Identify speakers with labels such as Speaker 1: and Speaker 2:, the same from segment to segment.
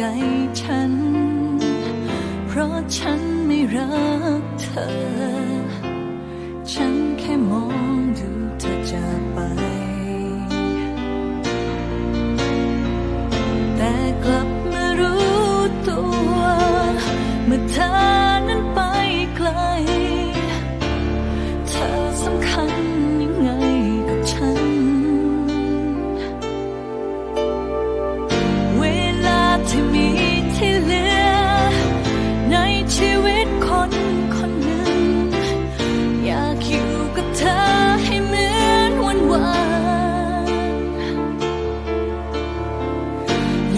Speaker 1: ใจฉัน เพราะฉันไม่รักเธอ ฉัน วัน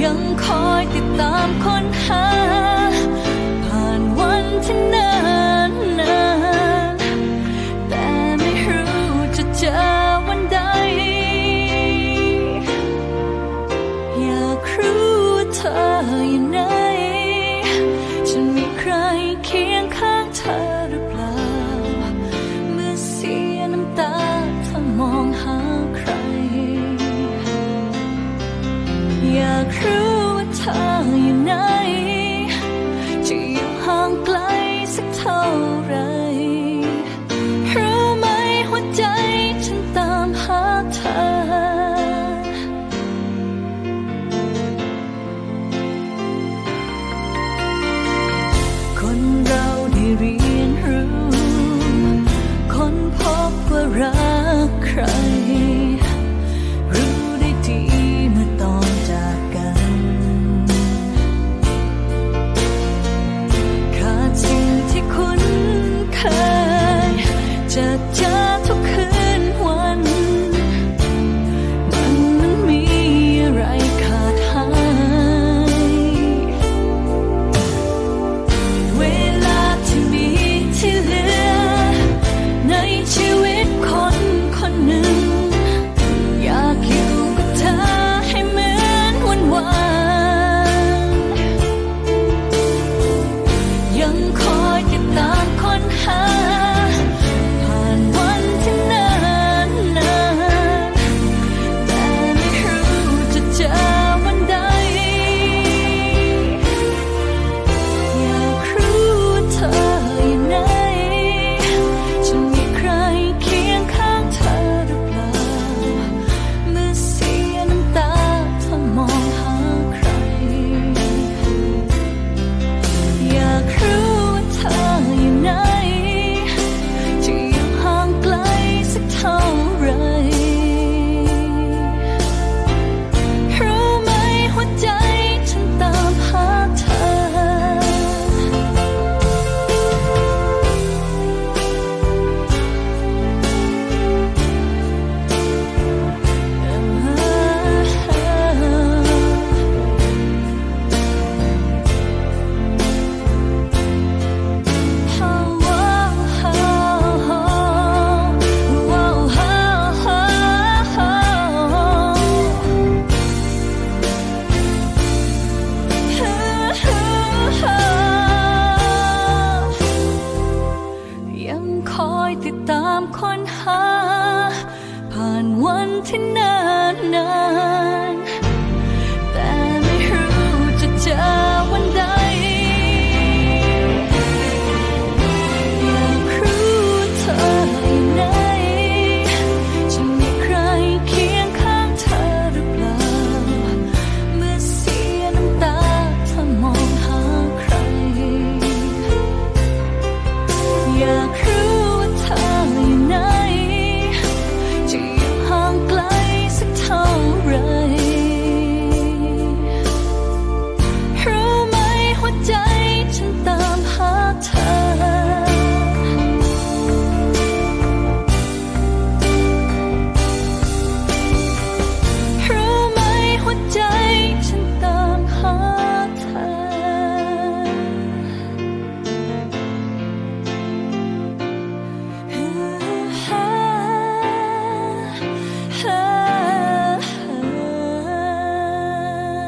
Speaker 1: ยังคอยติดตามค้นหา ผ่านวันที่นานนานแต่ไม่รู้จะเจอวันใด อยากรู้ว่าเธออยู่ไหนฉันมีใครเคียงข้างเธอ Oh.